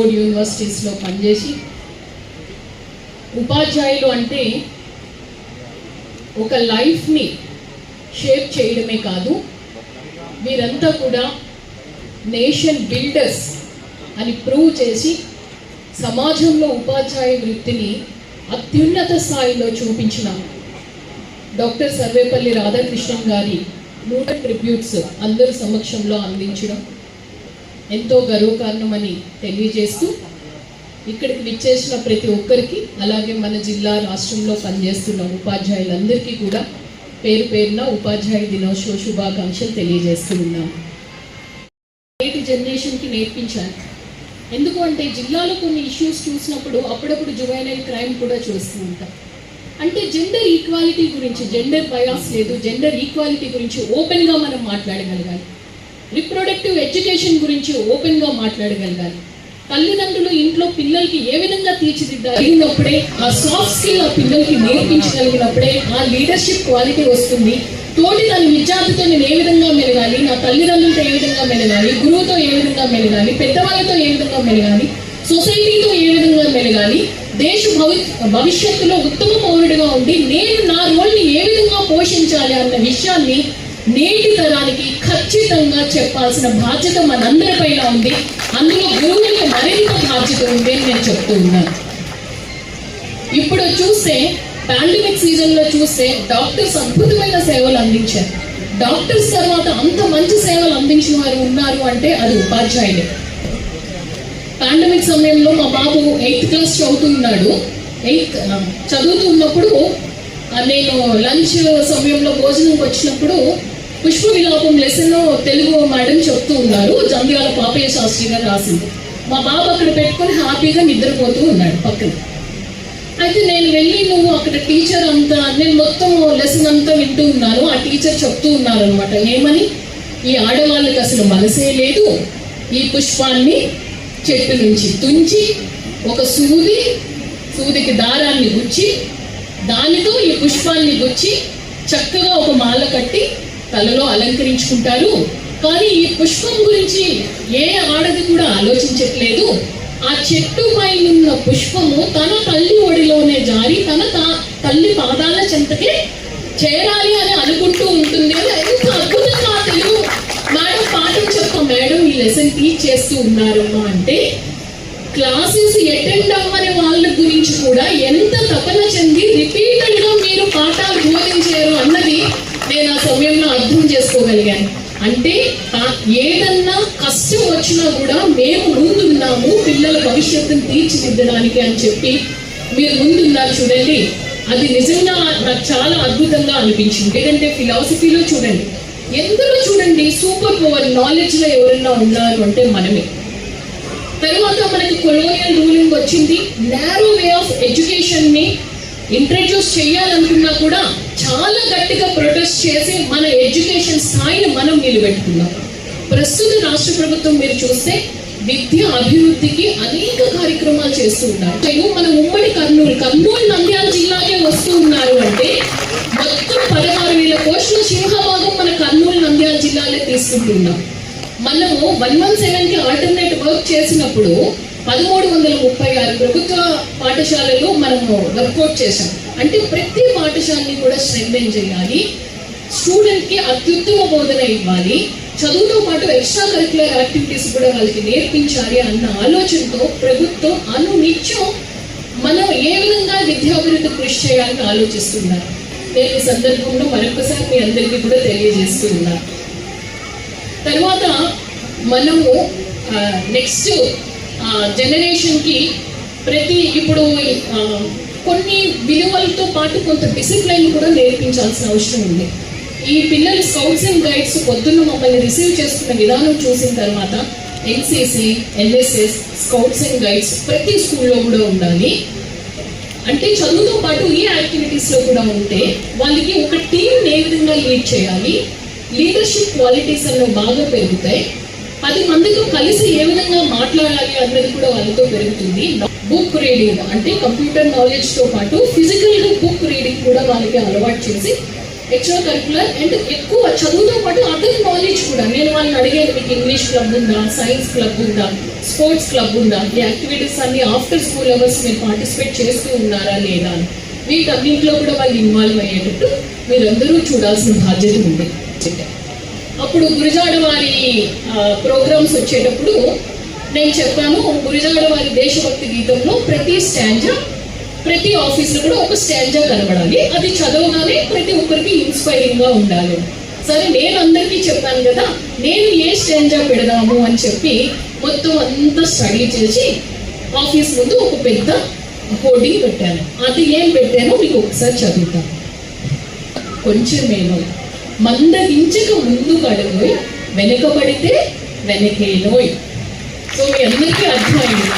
Oxford యూనివర్సిటీస్లో పనిచేసి ఉపాధ్యాయులు అంటే ఒక లైఫ్ని షేప్ చేయడమే కాదు వీరంతా కూడా నేషన్ బిల్డర్స్ అని ప్రూవ్ చేసి సమాజంలో ఉపాధ్యాయ వృత్తిని అత్యున్నత స్థాయిలో చూపించిన డాక్టర్ సర్వేపల్లి రాధాకృష్ణన్ గారి నూట ట్రిబ్యూట్స్ అందరి సమక్షంలో అందించడం ఎంతో గర్వకారణమని తెలియజేస్తూ ఇక్కడికి విచ్చేసిన ప్రతి ఒక్కరికి అలాగే మన జిల్లా రాష్ట్రంలో పనిచేస్తున్న ఉపాధ్యాయులందరికీ కూడా పేరు పేరున ఉపాధ్యాయ దినోత్సవ శుభాకాంక్షలు తెలియజేస్తూ నేటి జనరేషన్కి నేర్పించాను ఎందుకు అంటే జిల్లాలో కొన్ని ఇష్యూస్ చూసినప్పుడు అప్పుడప్పుడు జువైనల్ క్రైమ్ కూడా చూస్తూ ఉంటాం. అంటే జెండర్ ఈక్వాలిటీ గురించి జెండర్ బయాస్ లేదు జెండర్ ఈక్వాలిటీ గురించి ఓపెన్గా మనం మాట్లాడగలగాలి. రిప్రొడక్టివ్ ఎడ్యుకేషన్ గురించి ఓపెన్గా మాట్లాడగలగాలి. తల్లిదండ్రులు ఇంట్లో పిల్లలకి ఏ విధంగా తీర్చిదిద్దగినప్పుడే ఆ సాఫ్ట్ స్కిల్ ఆ పిల్లలకి నేర్పించగలిగినప్పుడే ఆ లీడర్షిప్ క్వాలిటీ వస్తుంది. తోటి తన విద్యార్థితో నేను ఏ విధంగా మెలగాలి? నా తల్లిదండ్రులతో ఏ విధంగా మెలగాలి? గురువుతో ఏ విధంగా మెలగాలి? పెద్దవాళ్ళతో ఏ విధంగా మెలగాలి? సొసైటీతో ఏ విధంగా మెలగాలి? దేశ భవి భవిష్యత్తులో ఉత్తమ పౌరుడిగా ఉండి నేను నా రోల్ని ఏ విధంగా పోషించాలి అన్న విషయాన్ని నేటి తరానికి ఖచ్చితంగా చెప్పాల్సిన బాధ్యత మనందరిపైన ఉంది. అందులో గురువులకు మరింత బాధ్యత ఉంది అని నేను చెప్తూ ఉన్నాను. ఇప్పుడు చూస్తే పాండమిక్ సీజన్లో చూస్తే డాక్టర్స్ అద్భుతమైన సేవలు అందించారు. డాక్టర్స్ తర్వాత అంత మంచి సేవలు అందించిన వారు ఉన్నారు అంటే అది ఉపాధ్యాయులే. పాండమిక్ సమయంలో మా బాబు ఎయిత్ క్లాస్ చదువుతున్నాడు. ఎయిత్ చదువుతున్నప్పుడు నేను లంచ్ సమయంలో భోజనంకి వచ్చినప్పుడు పుష్ప విలాపం లెసన్ తెలుగు మేడం చెప్తూ ఉన్నారు. జంధ్యాల పాపయ్య శాస్త్రి గారు రాసింది. మా బాబు అక్కడ పెట్టుకొని హ్యాపీగా నిద్రపోతూ ఉన్నాడు పక్కన. అయితే నేను వెళ్ళి నువ్వు అక్కడ టీచర్ అంతా నేను మొత్తం లెసన్ అంతా వింటూ ఉన్నాను. ఆ టీచర్ చెప్తూ ఉన్నారు అనమాట ఏమని? ఈ ఆడవాళ్ళకి అసలు మనసే లేదు. ఈ పుష్పాన్ని చెట్టు నుంచి తుంచి ఒక సూది సూదికి దారాన్ని గుచ్చి దానితో ఈ పుష్పాన్ని గుచ్చి చక్కగా ఒక మాల కట్టి తలలో అలంకరించుకుంటారు. కానీ ఈ పుష్పం గురించి ఏ ఆడది కూడా ఆలోచించట్లేదు. ఆ చెట్టు పైన ఉన్న పుష్పము తన తల్లి ఒడిలోనే జారి తన తా- తల్లి పాదాల చెంతకే చేరాలి అని అనుకుంటూ ఉంటుంది. ఎంత అద్భుతంగా తెలుగు మేడం పాఠం చెప్ప మేడం ఈ లెసన్ టీచ్ చేస్తూ ఉన్నారమ్మా అంటే క్లాసెస్ అటెండ్ అవ్వని వాళ్ళ గురించి కూడా ఎంత తపన చెంది రిపీటెడ్గా మీరు పాఠాలు బోధించారు అన్నది నేను ఆ సమయంలో అర్థం చేసుకోగలిగాను. అంటే ఏదన్నా కష్టం వచ్చినా కూడా మేము ముందున్నాము పిల్లల భవిష్యత్తును తీర్చిదిద్దడానికి అని చెప్పి మీరు ముందున్నారు చూడండి. అది నిజంగా నాకు చాలా అద్భుతంగా అనిపించింది. ఏంటంటే ఫిలాసఫీలో చూడండి. ఎందులో చూడండి సూపర్ పవర్ నాలెడ్జ్లో ఎవరన్నా ఎవరైనా ఉన్నారు అంటే మనమే. తర్వాత మనకి కొలోనియల్ రూలింగ్ వచ్చింది. నేరో వే ఆఫ్ ఎడ్యుకేషన్ని ఇంట్రడ్యూస్ చేయాలనుకున్నా కూడా చాలా గట్టిగా ప్రొటెస్ట్ చేసి మన ఎడ్యుకేషన్ స్థాయిని మనం నిలబెట్టుకున్నాం. ప్రస్తుత రాష్ట్ర ప్రభుత్వం మీరు చూస్తే విద్య అభివృద్ధికి అనేక కార్యక్రమాలు చేస్తూ ఉన్నారు. మన ఉమ్మడి కర్నూలు కర్నూలు నంద్యాల జిల్లాకే వస్తూ ఉన్నారు అంటే మొత్తం పదహారు వేల కోట్ల సింహభాగం మన కర్నూలు నంద్యాల జిల్లాలే తీసుకుంటున్నాం. మనము వన్ వన్ సెవెన్కి ఆల్టర్నేట్ వర్క్ చేసినప్పుడు పదమూడు వందల ముప్పై ఆరు ప్రభుత్వ పాఠశాలలో మనము వర్కౌట్ చేశాం. అంటే ప్రతి పాఠశాలని కూడా స్ట్రెంగ్ చేయాలి. స్టూడెంట్కి అత్యుత్తమ బోధన ఇవ్వాలి. చదువుతో పాటు ఎక్స్ట్రా కరిక్యులర్ యాక్టివిటీస్ కూడా వాళ్ళకి నేర్పించాలి అన్న ఆలోచనతో ప్రభుత్వం అనునిత్యం మనం ఏ విధంగా విద్యాభివృద్ధి కృషి చేయాలని ఆలోచిస్తున్నారు. నేను ఈ సందర్భంలో మరొకసారి మీ అందరికీ కూడా తెలియజేస్తున్నాను తర్వాత మనము నెక్స్ట్ జనరేషన్కి ప్రతి ఇప్పుడు కొన్ని విలువలతో పాటు కొంత డిసిప్లైన్ కూడా నేర్పించాల్సిన అవసరం ఉంది. ఈ పిల్లలు స్కౌట్స్ అండ్ గైడ్స్ పొద్దున్న మమ్మల్ని రిసీవ్ చేసుకున్న విధానం చూసిన తర్వాత NCC NSS scouts and guides ప్రతి స్కూల్లో కూడా ఉండాలి. అంటే చదువుతో పాటు ఈ యాక్టివిటీస్లో కూడా ఉంటే వాళ్ళకి ఒక టీం ఏ విధంగా లీడ్ చేయాలి? లీడర్షిప్ క్వాలిటీస్ అన్న బాగా పెరుగుతాయి. పది మందితో కలిసి ఏ విధంగా మాట్లాడాలి అన్నది కూడా వాళ్ళతో పెరుగుతుంది. బుక్ రీడింగ్ అంటే కంప్యూటర్ నాలెడ్జ్తో పాటు ఫిజికల్గా బుక్ రీడింగ్ కూడా వాళ్ళకి అలవాటు చేసి ఎక్స్ట్రా కరికులర్ అండ్ ఎక్కువ చదువుతో పాటు అదర్ నాలెడ్జ్ కూడా నేను వాళ్ళని అడిగేది మీకు ఇంగ్లీష్ క్లబ్ ఉందా సైన్స్ క్లబ్ ఉందా స్పోర్ట్స్ క్లబ్ ఉందా ఈ యాక్టివిటీస్ అన్ని ఆఫ్టర్ స్కూల్ అవర్స్ మీరు పార్టిసిపేట్ చేస్తూ ఉన్నారా లేదా? అని. వీటన్నింటిలో కూడా వాళ్ళు ఇన్వాల్వ్ అయ్యేటట్టు మీరందరూ చూడాల్సిన బాధ్యత ఉంది. అప్పుడు గురిజాడ వారి ప్రోగ్రామ్స్ వచ్చేటప్పుడు నేను చెప్పాను గురిజాడ వారి దేశభక్తి గీతంలో ప్రతి స్టాంజా ప్రతి ఆఫీస్లో కూడా ఒక స్టాంజా కనబడాలి. అది చదవగానే ప్రతి ఒక్కరికి ఇన్స్పైరింగ్గా ఉండాలి. సరే నేను అందరికీ చెప్పాను కదా నేను ఏ స్టాంజా పెడదాము అని చెప్పి మొత్తం అంతా స్టడీ చేసి ఆఫీస్ ముందు ఒక పెద్ద హోర్డింగ్ పెట్టాను. అది ఏం పెట్టానో మీకు ఒకసారి చదువుతాను. కొంచెం ఏమో మందగించక ముందుకు అడుగు వెనుకబడితే వెనకేనోయ్ సో మీ అందరికీ అర్థమైంది.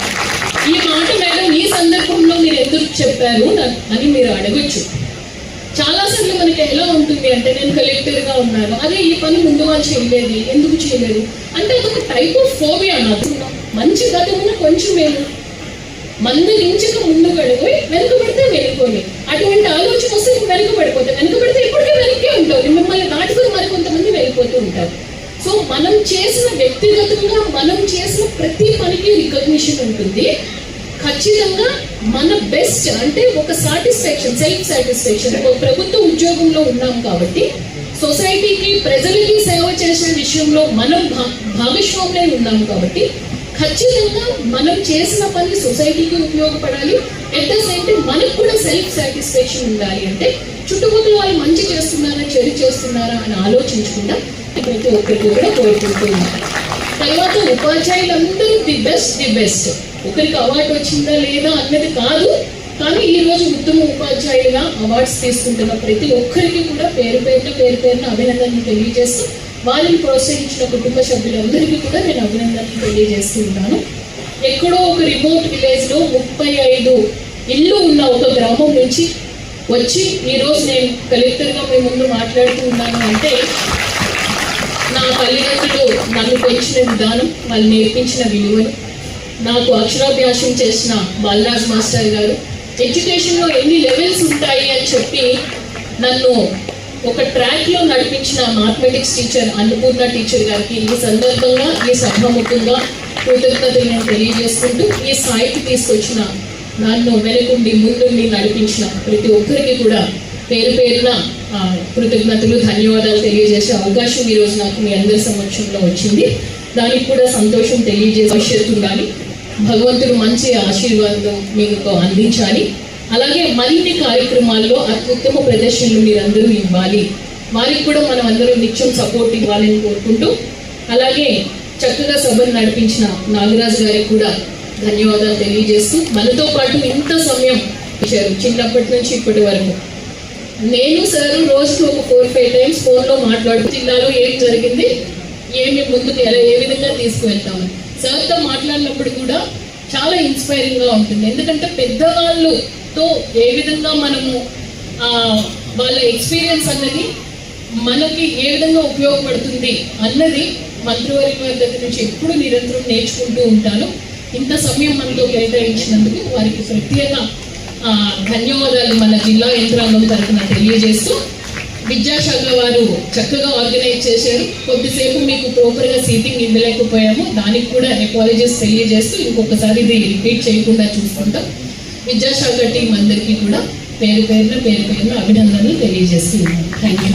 ఈ మాట మేడం ఈ సందర్భంలో మీరు ఎందుకు చెప్పారు అని మీరు అడగచ్చు. చాలా సార్లు మనకి ఎలా ఉంటుంది అంటే నేను కలెక్టర్గా ఉన్నాను. అదే ఈ పని ముందు వాళ్ళు చేయలేదు. ఎందుకు చేయలేదు? అంటే అదొక టైప్ ఆఫ్ ఫోబియా నాకు మంచి గతమున ఉన్న కొంచెం మేము మందగించక ముందు గడిపోయి వెనుకబడితే వెళ్ళిపోయి ఆలోచన వస్తే నువ్వు వెనుకబడిపోతే వెనుకబడితే ఇప్పటికే వెనక్కే ఉంటావు మిమ్మల్ని దాటుకుని మరి కొంతమంది వెళ్ళిపోతూ ఉంటారు. సో మనం చేసిన వ్యక్తిగతంగా మనం చేసిన ప్రతి పనికి రికగ్నిషన్ ఉంటుంది. ఖచ్చితంగా మన బెస్ట్ అంటే ఒక సాటిస్ఫాక్షన్ సెల్ఫ్ సాటిస్ఫాక్షన్. ఒక ప్రభుత్వ ఉద్యోగంలో ఉన్నాం కాబట్టి సొసైటీకి ప్రజలకి సేవ చేసే విషయంలో మనం భా- భాగస్వాములై ఉన్నాం కాబట్టి ఖచ్చితంగా మనం చేసిన పని సొసైటీకి ఉపయోగపడాలి. ఎట్ ద సేమ్ టైం మనకు కూడా సెల్ఫ్ సాటిస్ఫాక్షన్ ఉండాలి అంటే చుట్టుపక్కల వాళ్ళు మంచి చేస్తున్నారా చెడు చేస్తున్నారా అని ఆలోచించకుండా ప్రతి ఒక్కరికి కూడా కోరుకుంటూ ఉన్నారు తర్వాత ఉపాధ్యాయులందరూ ది బెస్ట్ ది బెస్ట్ ఒకరికి అవార్డు వచ్చిందా లేదా అన్నది కాదు కానీ ఈ రోజు ఉత్తమ ఉపాధ్యాయులుగా అవార్డ్స్ తీసుకుంటున్న ప్రతి ఒక్కరికి కూడా పేరు పేరున పేరు పేరున అభినందనలు తెలియజేస్తూ వాళ్ళని ప్రోత్సహించిన కుటుంబ సభ్యులందరికీ కూడా నేను అభినందనలు తెలియజేస్తూ ఉంటాను ఎక్కడో ఒక రిమోట్ విలేజ్లో ముప్పై ఐదు ఇల్లు ఉన్న ఒక గ్రామం నుంచి వచ్చి ఈరోజు నేను కలెక్టర్గా మీ ముందు మాట్లాడుతూ ఉన్నాను అంటే నా తల్లిదండ్రులు నన్ను పెంచిన విధానం వాళ్ళు నేర్పించిన విలువలు నాకు అక్షరాభ్యాసం చేసిన బాలరాజ్ మాస్టర్ గారు. ఎడ్యుకేషన్లో ఎన్ని లెవెల్స్ ఉంటాయి అని చెప్పి నన్ను ఒక ట్రాక్లో నడిపించిన మ్యాథమెటిక్స్ టీచర్ అన్నపూర్ణ టీచర్ గారికి ఈ సందర్భంగా ఈ సభాముఖంగా కృతజ్ఞతలు నేను తెలియజేసుకుంటూ ఈ స్థాయికి తీసుకొచ్చిన నన్ను వెనుకుండి ముందుండి నడిపించిన ప్రతి ఒక్కరికి కూడా పేరు పేరున కృతజ్ఞతలు ధన్యవాదాలు తెలియజేసే అవకాశం ఈ రోజు నాకు మీ అందరి సమక్షంలో వచ్చింది. దానికి కూడా సంతోషం తెలియజేసే భవిష్యత్తు ఉండాలి. భగవంతుడు మంచి ఆశీర్వాదం మీకు అందించాలి. అలాగే మరిన్ని కార్యక్రమాల్లో అత్యుత్తమ ప్రదర్శనలు మీరందరూ ఇవ్వాలి. వారికి కూడా మనం అందరూ నిత్యం సపోర్ట్ ఇవ్వాలని కోరుకుంటూ అలాగే చక్కగా సభను నడిపించిన నాగరాజు గారికి కూడా ధన్యవాదాలు తెలియజేస్తూ మనతో పాటు ఇంత సమయం ఇచ్చారు చిన్నప్పటి నుంచి ఇప్పటి వరకు. నేను సార్ రోజుకి ఒక ఫోర్ ఫైవ్ టైమ్స్ ఫోన్లో మాట్లాడుతూ జిల్లాలో ఏం జరిగింది ఏమి ముందుకు ఎలా ఏ విధంగా తీసుకువెళ్తాము సార్తో మాట్లాడినప్పుడు కూడా చాలా ఇన్స్పైరింగ్గా ఉంటుంది. ఎందుకంటే పెద్దవాళ్ళతో ఏ విధంగా మనము వాళ్ళ ఎక్స్పీరియన్స్ అన్నది మనకి ఏ విధంగా ఉపయోగపడుతుంది అన్నది మంత్రివర్గ వారి దగ్గర నుంచి ఎప్పుడు నిరంతరం నేర్చుకుంటూ ఉంటాను. ఇంత సమయం మనతో కేటాయించినందుకు వారికి ప్రత్యేక ధన్యవాదాలు మన జిల్లా యంత్రాంగం తరఫున తెలియజేస్తూ. విద్యాశాఖ వారు చక్కగా ఆర్గనైజ్ చేశారు. కొద్దిసేపు మీకు ప్రోపర్గా సీటింగ్ ఇవ్వలేకపోయాము. దానికి కూడా అపాలజీస్ తెలియజేస్తూ ఇంకొకసారి ఇది రిపీట్ చేయకుండా చూసుకుంటాం. విద్యాశాఖ టీం అందరికీ కూడా పేరు పేరున పేరు పేరున అభినందనలు తెలియజేస్తున్నాను. Thank you